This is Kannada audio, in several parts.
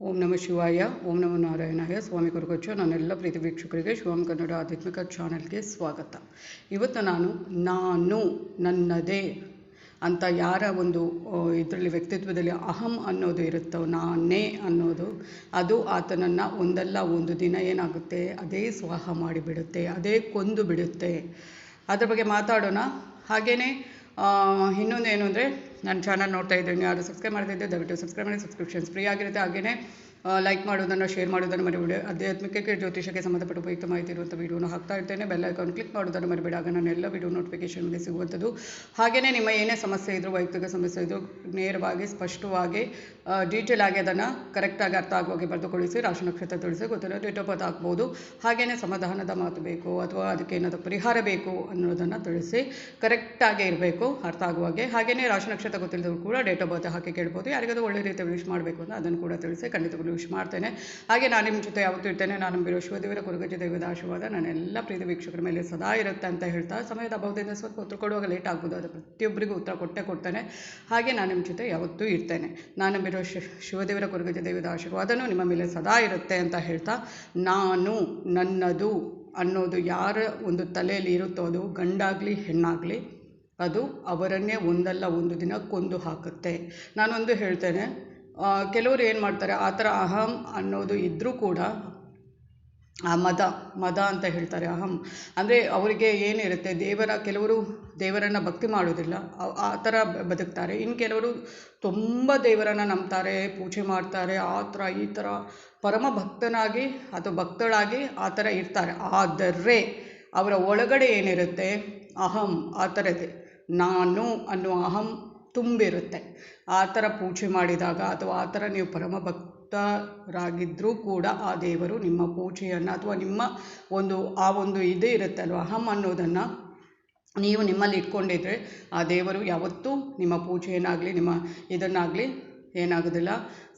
ಓಂ ನಮ ಶಿವಾಯ, ಓಂ ನಮೋ ನಾರಾಯಣಾಯ, ಸ್ವಾಮಿ ಗುರುಗಚ್ಚ ನನ್ನೆಲ್ಲ ಪ್ರೀತಿ ವೀಕ್ಷಕರಿಗೆ ಶಿವಂ ಕನ್ನಡ ಆಧ್ಯಾತ್ಮಿಕ ಚಾನಲ್ಗೆ ಸ್ವಾಗತ. ಇವತ್ತು ನಾನು ನಾನು ನನ್ನದೇ ಅಂತ ಯಾರ ಒಂದು ಇದರಲ್ಲಿ ವ್ಯಕ್ತಿತ್ವದಲ್ಲಿ ಅಹಂ ಅನ್ನೋದು ಇರುತ್ತೋ ನಾನೇ ಅನ್ನೋದು, ಅದು ಆತನನ್ನು ಒಂದಲ್ಲ ಒಂದು ದಿನ ಏನಾಗುತ್ತೆ, ಅದೇ ಸ್ವಾಹ ಮಾಡಿಬಿಡುತ್ತೆ, ಅದೇ ಕೊಂದು ಬಿಡುತ್ತೆ ಅದ್ರ ಬಗ್ಗೆ ಮಾತಾಡೋಣ. ಹಾಗೆಯೇ ಇನ್ನೊಂದು ಏನು ಅಂದರೆ ನನ್ನ ಚಾನಲ್ ನೋಡ್ತಾ ಇದ್ದೀನಿ ಯಾರು ಸಬ್ಸ್ಕ್ರೈಬ್ ಮಾಡ್ತಿದ್ದೆ ದಯವಿಟ್ಟು ಸಬ್ಸ್ಕ್ರೈಬ್ ಮಾಡಿ ಸಬ್ಸ್ಕ್ರಿಪ್ಷನ್ಸ್ ಫ್ರೀ ಆಗಿರುತ್ತೆ. ಹಾಗೆಯೇ ಲೈಕ್ ಮಾಡೋದನ್ನು ಶೇರ್ ಮಾಡೋದನ್ನು ಮರಿಬೇಡಿ. ಆಧ್ಯಾತ್ಮಿಕಕ್ಕೆ ಜ್ಯೋತಿಷಕ್ಕೆ ಸಂಬಂಧಪಟ್ಟ ಉಪಯುಕ್ತ ಮಾಹಿತಿ ಇರುವಂಥ ವೀಡಿಯೋನ ಹಾಕ್ತಾ ಇರ್ತೇನೆ. ಬೆಲ್ ಐಕಾನ್ ಕ್ಲಿಕ್ ಮಾಡೋದನ್ನು ಮರಿಬೇಡ. ಆಗ ನಾನು ಎಲ್ಲ ವೀಡಿಯೋ ನೋಟಿಫಿಕೇಷನ್ಗೆ ಸಿಗುವಂಥದ್ದು. ಹಾಗೆಯೇ ನಿಮ್ಮ ಏನೇ ಸಮಸ್ಯೆ ಇದ್ದರೂ ವೈಯಕ್ತಿಕ ಸಮಸ್ಯೆ ಇದ್ದರೂ ನೇರವಾಗಿ, ಸ್ಪಷ್ಟವಾಗಿ ಡೀಟೇಲ್ ಆಗಿ ಅದನ್ನು ಕರೆಕ್ಟಾಗಿ ಅರ್ಥ ಆಗುವಾಗೆ ಬರೆದುಕೊಳಿಸಿ ರಾಶಿ ನಕ್ಷತ್ರ ತಿಳಿಸಿ ಗೊತ್ತಿರೋ ಡೇಟ್ ಆಫ್ ಬರ್ತ್ ಹಾಕ್ಬೋದು ಹಾಗೆಯೇ ಸಮಾಧಾನದ ಮಾತು ಬೇಕು ಅಥವಾ ಅದಕ್ಕೆ ಏನಾದರೂ ಪರಿಹಾರ ಬೇಕು ಅನ್ನೋದನ್ನು ತಿಳಿಸಿ ಕರೆಕ್ಟಾಗಿ ಇರಬೇಕು, ಅರ್ಥ ಆಗುವಾಗೆ ಹಾಗೆಯೇ ರಾಶಿ ನಕ್ಷತ್ರ ಗೊತ್ತಿಲ್ಲದವರು ಕೂಡ ಡೇಟ್ ಆಫ್ ಬರ್ತ್ ಹಾಕಿ ಕೇಳ್ಬೋದು. ಯಾರಿಗಾದ್ರೂ ಒಳ್ಳೆ ರೀತಿಯ ವಿಶ್ ಮಾಡಬೇಕು ಅಂತ ಅದನ್ನು ಕೂಡ ತಿಳಿಸಿ, ಖಂಡಿತವಾಗ್ಲೂ ವಿಶ್ ಮಾಡ್ತೇನೆ. ಹಾಗೆ ನಾನು ನಿಮ್ಮ ಜೊತೆ ಯಾವತ್ತೂ ಇರ್ತೇನೆ. ನಾನು ನಂಬಿರೋ ಶಿವದೇವರ, ಕುರುಗಜ್ಜ ದೇವದ ಆಶೀರ್ವಾದ ನನ್ನೆಲ್ಲ ಪ್ರೀತಿ ವೀಕ್ಷಕರ ಮೇಲೆ ಸದಾ ಇರುತ್ತೆ ಅಂತ ಹೇಳ್ತಾ ಸಮಯದ ಅಭಾವದಿಂದ ಸ್ವಲ್ಪ ಉತ್ತರ ಕೊಡುವಾಗ ಲೇಟ್ ಆಗ್ಬೋದು. ಅದು ಪ್ರತಿಯೊಬ್ಬರಿಗೂ ಉತ್ತರ ಕೊಟ್ಟೆ ಕೊಡ್ತೇನೆ. ಹಾಗೆ ನಾನು ನಿಮ್ಮ ಜೊತೆ ಯಾವತ್ತೂ ಇರ್ತೇನೆ. ನಾನು ನಂಬಿರೋ ಶಿವದೇವರ ಕುರುಗಜ ದೇವದ ಆಶೀರ್ವಾದನೂ ನಿಮ್ಮ ಮೇಲೆ ಸದಾ ಇರುತ್ತೆ ಅಂತ ಹೇಳ್ತಾ ನಾನು ನನ್ನದು ಅನ್ನೋದು ಯಾರ ಒಂದು ತಲೆಯಲ್ಲಿ ಇರುತ್ತೋ ಅದು ಗಂಡಾಗಲಿ, ಹೆಣ್ಣಾಗಲಿ ಅದು ಅವರನ್ನೇ ಒಂದಲ್ಲ ಒಂದು ದಿನ ಕೊಂದು ಹಾಕುತ್ತೆ. ನಾನೊಂದು ಹೇಳ್ತೇನೆ. ಕೆಲವರು ಏನು ಮಾಡ್ತಾರೆ, ಆ ಥರ ಅಹಂ ಅನ್ನೋದು ಇದ್ದರೂ ಕೂಡ ಆ ಮದ ಮದ ಅಂತ ಹೇಳ್ತಾರೆ ಅಹಂ. ಅಂದರೆ ಅವರಿಗೆ ಏನಿರುತ್ತೆ, ದೇವರ, ಕೆಲವರು ದೇವರನ್ನು ಭಕ್ತಿ ಮಾಡೋದಿಲ್ಲ ಆ ಥರ ಬದುಕ್ತಾರೆ. ಇನ್ನು ಕೆಲವರು ತುಂಬ ದೇವರನ್ನು ನಂಬ್ತಾರೆ, ಪೂಜೆ ಮಾಡ್ತಾರೆ, ಆ ಥರ, ಈ ಥರ, ಪರಮ ಭಕ್ತನಾಗಿ ಅಥವಾ ಭಕ್ತಳಾಗಿ ಆ ಥರ ಇರ್ತಾರೆ. ಆದರೆ ಅವರ ಒಳಗಡೆ ಏನಿರುತ್ತೆ, ಅಹಂ, ಆ ಥರದೇ ನಾನು ಅನ್ನುವ ಅಹಂ ತುಂಬಿರುತ್ತೆ. ಆ ಥರ ಪೂಜೆ ಮಾಡಿದಾಗ ಅಥವಾ ಆ ಥರ ನೀವು ಪರಮ ಭಕ್ತರಾಗಿದ್ದರೂ ಕೂಡ ಆ ದೇವರು ನಿಮ್ಮ ಪೂಜೆಯನ್ನು ಅಥವಾ ನಿಮ್ಮ ಒಂದು, ಆ ಒಂದು ಇದು ಇರುತ್ತಲ್ವ? ಅಹಂ ಅನ್ನೋದನ್ನು ನೀವು ನಿಮ್ಮಲ್ಲಿ ಇಟ್ಕೊಂಡಿದ್ರೆ ಆ ದೇವರು ಯಾವತ್ತೂ ನಿಮ್ಮ ಪೂಜೆಯನ್ನಾಗಲಿ, ನಿಮ್ಮ ಇದನ್ನಾಗಲಿ ಏನಾಗೋದಿಲ್ಲ,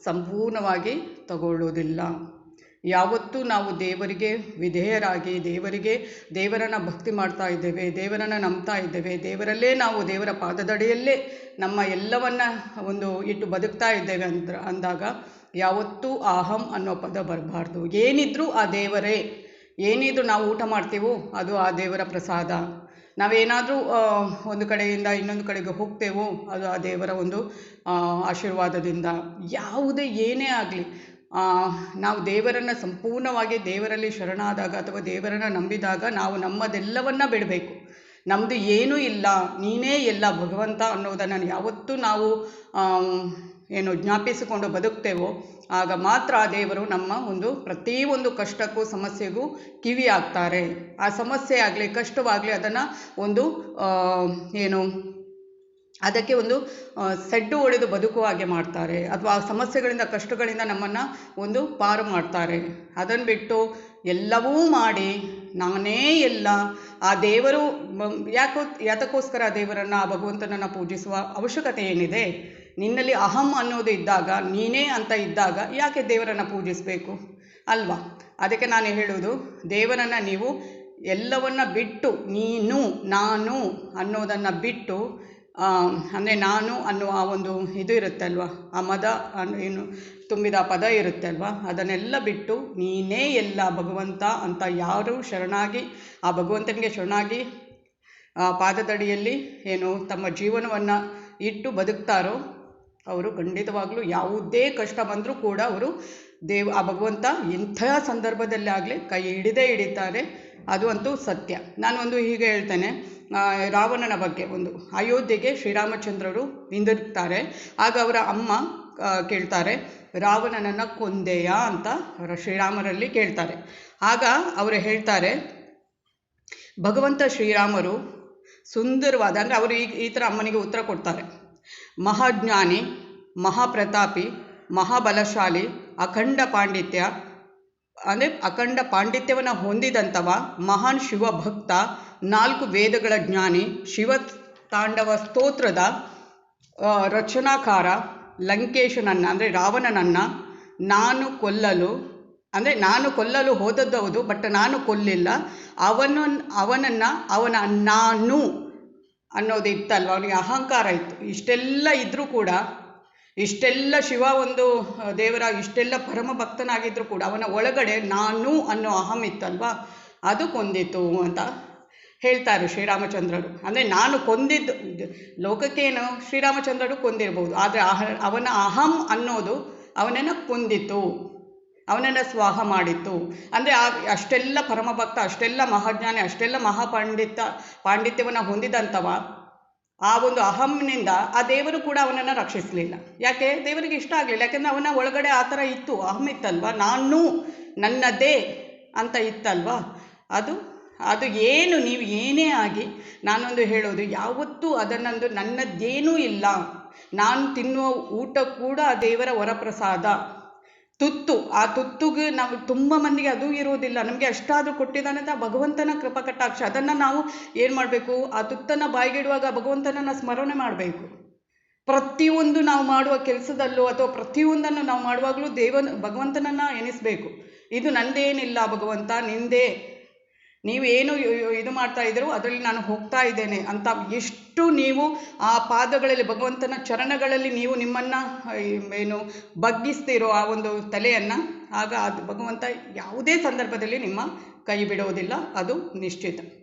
ಸಂಪೂರ್ಣವಾಗಿ ತಗೊಳ್ಳೋದಿಲ್ಲ. ಯಾವತ್ತೂ ನಾವು ದೇವರಿಗೆ ವಿಧೇಯರಾಗಿ ದೇವರಿಗೆ ದೇವರನ್ನು ಭಕ್ತಿ ಮಾಡ್ತಾ ಇದ್ದೇವೆ, ದೇವರನ್ನು ನಂಬ್ತಾ ಇದ್ದೇವೆ, ದೇವರಲ್ಲೇ ನಾವು ದೇವರ ಪಾದದಡಿಯಲ್ಲೇ ನಮ್ಮ ಎಲ್ಲವನ್ನ ಒಂದು ಇಟ್ಟು ಬದುಕ್ತಾ ಇದ್ದೇವೆ ಅಂತ ಅಂದಾಗ ಯಾವತ್ತೂ ಅಹಂ ಅನ್ನೋ ಪದ ಬರಬಾರ್ದು. ಏನಿದ್ರೂ ಆ ದೇವರೇ, ಏನಿದ್ರು ನಾವು ಊಟ ಮಾಡ್ತೀವೋ ಅದು ಆ ದೇವರ ಪ್ರಸಾದ. ನಾವೇನಾದರೂ ಒಂದು ಕಡೆಯಿಂದ ಇನ್ನೊಂದು ಕಡೆಗೆ ಹೋಗ್ತೇವೋ ಅದು ಆ ದೇವರ ಒಂದು ಆಶೀರ್ವಾದದಿಂದ. ಯಾವುದೇ ಏನೇ ಆಗಲಿ ನಾವು ದೇವರನ್ನು ಸಂಪೂರ್ಣವಾಗಿ ದೇವರಲ್ಲಿ ಶರಣಾದಾಗ ಅಥವಾ ದೇವರನ್ನು ನಂಬಿದಾಗ ನಾವು ನಮ್ಮದೆಲ್ಲವನ್ನು ಬಿಡಬೇಕು. ನಮ್ಮದು ಏನೂ ಇಲ್ಲ, ನೀನೇ ಎಲ್ಲ ಭಗವಂತ ಅನ್ನೋದನ್ನು ಯಾವತ್ತೂ ನಾವು ಏನು ಜ್ಞಾಪಿಸಿಕೊಂಡು ಬದುಕ್ತೇವೋ, ಆಗ ಮಾತ್ರ ಆ ದೇವರು ನಮ್ಮ ಒಂದು ಪ್ರತಿಯೊಂದು ಕಷ್ಟಕ್ಕೂ ಸಮಸ್ಯೆಗೂ ಕಿವಿ ಆಗ್ತಾರೆ ಆ ಸಮಸ್ಯೆ ಆಗಲಿ, ಕಷ್ಟವಾಗಲಿ ಅದನ್ನು ಒಂದು ಏನು ಅದಕ್ಕೆ ಒಂದು ಸೆಡ್ಡು ಹೊಡೆದು ಬದುಕುವ ಹಾಗೆ ಮಾಡ್ತಾರೆ. ಅಥವಾ ಆ ಸಮಸ್ಯೆಗಳಿಂದ, ಕಷ್ಟಗಳಿಂದ ನಮ್ಮನ್ನು ಒಂದು ಪಾರು ಮಾಡ್ತಾರೆ. ಅದನ್ನು ಬಿಟ್ಟು ಎಲ್ಲವೂ ಮಾಡಿ, ನಾನೇ ಎಲ್ಲ, ಆ ದೇವರು ಯಾಕೋ, ಯಾತಕ್ಕೋಸ್ಕರ ಆ ದೇವರನ್ನು, ಆ ಭಗವಂತನನ್ನು ಪೂಜಿಸುವ ಅವಶ್ಯಕತೆ ಏನಿದೆ? ನಿನ್ನಲ್ಲಿ ಅಹಂ ಅನ್ನೋದು ಇದ್ದಾಗ, ನೀನೇ ಅಂತ ಇದ್ದಾಗ ಯಾಕೆ ದೇವರನ್ನು ಪೂಜಿಸಬೇಕು? ಅಲ್ವಾ? ಅದಕ್ಕೆ ನಾನು ಹೇಳೋದು ದೇವರನ್ನು ನೀವು ಎಲ್ಲವನ್ನ ಬಿಟ್ಟು, ನೀನು, ನಾನು ಅನ್ನೋದನ್ನು ಬಿಟ್ಟು ಅಂದರೆ ನಾನು ಅನ್ನುವ ಆ ಒಂದು ಇದು ಇರುತ್ತೆ ಅಲ್ವಾ ಆ ಮದ ಏನು ತುಂಬಿದ ಪದ ಇರುತ್ತೆ ಅಲ್ವಾ ಅದನ್ನೆಲ್ಲ ಬಿಟ್ಟು ನೀನೇ ಎಲ್ಲ ಭಗವಂತ ಅಂತ ಯಾರು ಶರಣಾಗಿ, ಆ ಭಗವಂತನಿಗೆ ಶರಣಾಗಿ, ಆ ಪಾದದಡಿಯಲ್ಲಿ ಏನು ತಮ್ಮ ಜೀವನವನ್ನು ಇಟ್ಟು ಬದುಕ್ತಾರೋ, ಅವರು ಖಂಡಿತವಾಗಲೂ ಯಾವುದೇ ಕಷ್ಟ ಬಂದರೂ ಕೂಡ ಅವರು ದೇವ್, ಆ ಭಗವಂತ ಎಂಥ ಸಂದರ್ಭದಲ್ಲಿ ಆಗಲಿ ಕೈ ಹಿಡಿದೇ ಹಿಡಿತಾರೆ. ಅದು ಅಂತೂ ಸತ್ಯ. ನಾನು ಒಂದು ಹೀಗೆ ಹೇಳ್ತೇನೆ. ರಾವಣನ ಬಗ್ಗೆ ಒಂದು. ಅಯೋಧ್ಯೆಗೆ ಶ್ರೀರಾಮಚಂದ್ರರು ಹಿಂದಿರುಗ್ತಾರೆ ಆಗ ಅವರ ಅಮ್ಮ ಕೇಳ್ತಾರೆ, ರಾವಣನನ್ನು ಕೊಂದೆಯಾ? ಅಂತ ಶ್ರೀರಾಮರಲ್ಲಿ ಕೇಳ್ತಾರೆ. ಆಗ ಅವರು ಹೇಳ್ತಾರೆ, ಭಗವಂತ ಶ್ರೀರಾಮರು ಸುಂದರವಾದ, ಅಂದರೆ ಅವರು ಈ ಈ ಥರ ಅಮ್ಮನಿಗೆ ಉತ್ತರ ಕೊಡ್ತಾರೆ, ಮಹಾಜ್ಞಾನಿ, ಮಹಾಪ್ರತಾಪಿ, ಮಹಾಬಲಶಾಲಿ, ಅಖಂಡ ಪಾಂಡಿತ್ಯ ಅಂದರೆ ಅಖಂಡ ಪಾಂಡಿತ್ಯವನ್ನು ಹೊಂದಿದಂಥವ ಮಹಾನ್ ಶಿವಭಕ್ತ ನಾಲ್ಕು ವೇದಗಳ ಜ್ಞಾನಿ, ಶಿವ ತಾಂಡವ ಸ್ತೋತ್ರದ ರಚನಾಕಾರ ಲಂಕೇಶನನ್ನು, ಅಂದರೆ ರಾವಣನನ್ನು ನಾನು ಕೊಲ್ಲಲು, ಅಂದರೆ ನಾನು ಕೊಲ್ಲಲು ಹೋದದ್ದು ಬಟ್ ನಾನು ಕೊಲ್ಲಿಲ್ಲ. ಅವನು, ಅವನನ್ನು, ಅವನ ನಾನು ಅನ್ನೋದು ಇತ್ತಲ್ವ ಅವನಿಗೆ ಅಹಂಕಾರ ಇತ್ತು. ಇಷ್ಟೆಲ್ಲ ಇದ್ದರೂ ಕೂಡ ಇಷ್ಟೆಲ್ಲ ಶಿವ ಒಂದು ದೇವರ ಇಷ್ಟೆಲ್ಲ ಪರಮ ಭಕ್ತನಾಗಿದ್ದರೂ ಕೂಡ ಅವನ ಒಳಗಡೆ ನಾನು ಅನ್ನೋ ಅಹಂ ಇತ್ತಲ್ವಾ? ಅದು ಕೊಂದಿತ್ತು ಅಂತ ಹೇಳ್ತಾರೆ ಶ್ರೀರಾಮಚಂದ್ರರು. ಅಂದರೆ ನಾನು ಕೊಂದಿದ್ದು ಲೋಕಕ್ಕೇನು ಶ್ರೀರಾಮಚಂದ್ರರು ಕೊಂದಿರ್ಬೋದು. ಆದರೆ ಅಹ, ಅವನ ಅಹಂ ಅನ್ನೋದು ಅವನನ್ನು ಕೊಂದಿತ್ತು. ಅವನನ್ನು ಸ್ವಾಹ ಮಾಡಿತ್ತು. ಅಂದರೆ ಆ, ಅಷ್ಟೆಲ್ಲ ಪರಮಭಕ್ತ, ಅಷ್ಟೆಲ್ಲ ಮಹಾಜ್ಞಾನಿ, ಅಷ್ಟೆಲ್ಲ ಮಹಾಪಾಂಡಿತ, ಪಾಂಡಿತ್ಯವನ್ನು ಹೊಂದಿದಂಥವ ಆ ಒಂದು ಅಹಂನಿಂದ ಆ ದೇವರು ಕೂಡ ಅವನನ್ನು ರಕ್ಷಿಸಲಿಲ್ಲ. ಯಾಕೆ? ದೇವರಿಗೆ ಇಷ್ಟ ಆಗಲಿಲ್ಲ. ಯಾಕೆಂದರೆ ಅವನ ಒಳಗಡೆ ಆ ಥರ ಇತ್ತು. ಅಹಂ ಇತ್ತಲ್ವ? ನಾನು ನನ್ನದೇ ಅಂತ ಇತ್ತಲ್ವಾ? ಅದು ಅದು ಏನು? ನೀವು ಏನೇ ಆಗಿ ನಾನೊಂದು ಹೇಳೋದು, ಯಾವತ್ತೂ ಅದನ್ನೊಂದು ನನ್ನದ್ದೇನೂ ಇಲ್ಲ. ನಾನು ತಿನ್ನುವ ಊಟ ಕೂಡ ದೇವರ ವರಪ್ರಸಾದ. ತುತ್ತು. ಆ ತುತ್ತುಗೆ ನಾವು ತುಂಬ ಮಂದಿಗೆ ಅದು ಇರೋದಿಲ್ಲ ನಮಗೆ ಅಷ್ಟಾದರೂ ಕೊಟ್ಟಿದ್ದಾನೆ ಅಂತ ಭಗವಂತನ ಕೃಪಕಟಾಕ್ಷ ಅದನ್ನು ನಾವು ಏನು ಮಾಡಬೇಕು? ಆ ತುತ್ತನ್ನು ಬಾಯಿಗಿಡುವಾಗ ಭಗವಂತನನ್ನು ಸ್ಮರಣೆ ಮಾಡಬೇಕು. ಪ್ರತಿಯೊಂದು ನಾವು ಮಾಡುವ ಕೆಲಸದಲ್ಲೂ ಅಥವಾ ಪ್ರತಿಯೊಂದನ್ನು ನಾವು ಮಾಡುವಾಗಲೂ ದೇವನ ಭಗವಂತನನ್ನು ಎನಿಸ್ಬೇಕು ಇದು ನಂದೇನಿಲ್ಲ ಭಗವಂತ, ನಿಂದೇ. ನೀವೇನು ಇದು ಮಾಡ್ತಾ ಇದ್ದರೂ ಅದರಲ್ಲಿ ನಾನು ಹೋಗ್ತಾ ಇದ್ದೇನೆ ಅಂತ ಎಷ್ಟು ನೀವು ಆ ಪಾದಗಳಲ್ಲಿ ಭಗವಂತನ ಚರಣಗಳಲ್ಲಿ ನೀವು ನಿಮ್ಮನ್ನು ಏನು ಬಗ್ಗಿಸ್ತೀರೋ ಆ ಒಂದು ತಲೆಯನ್ನು, ಆಗ ಅದು ಭಗವಂತ ಯಾವುದೇ ಸಂದರ್ಭದಲ್ಲಿ ನಿಮ್ಮ ಕೈ ಬಿಡೋದಿಲ್ಲ. ಅದು ನಿಶ್ಚಿತ.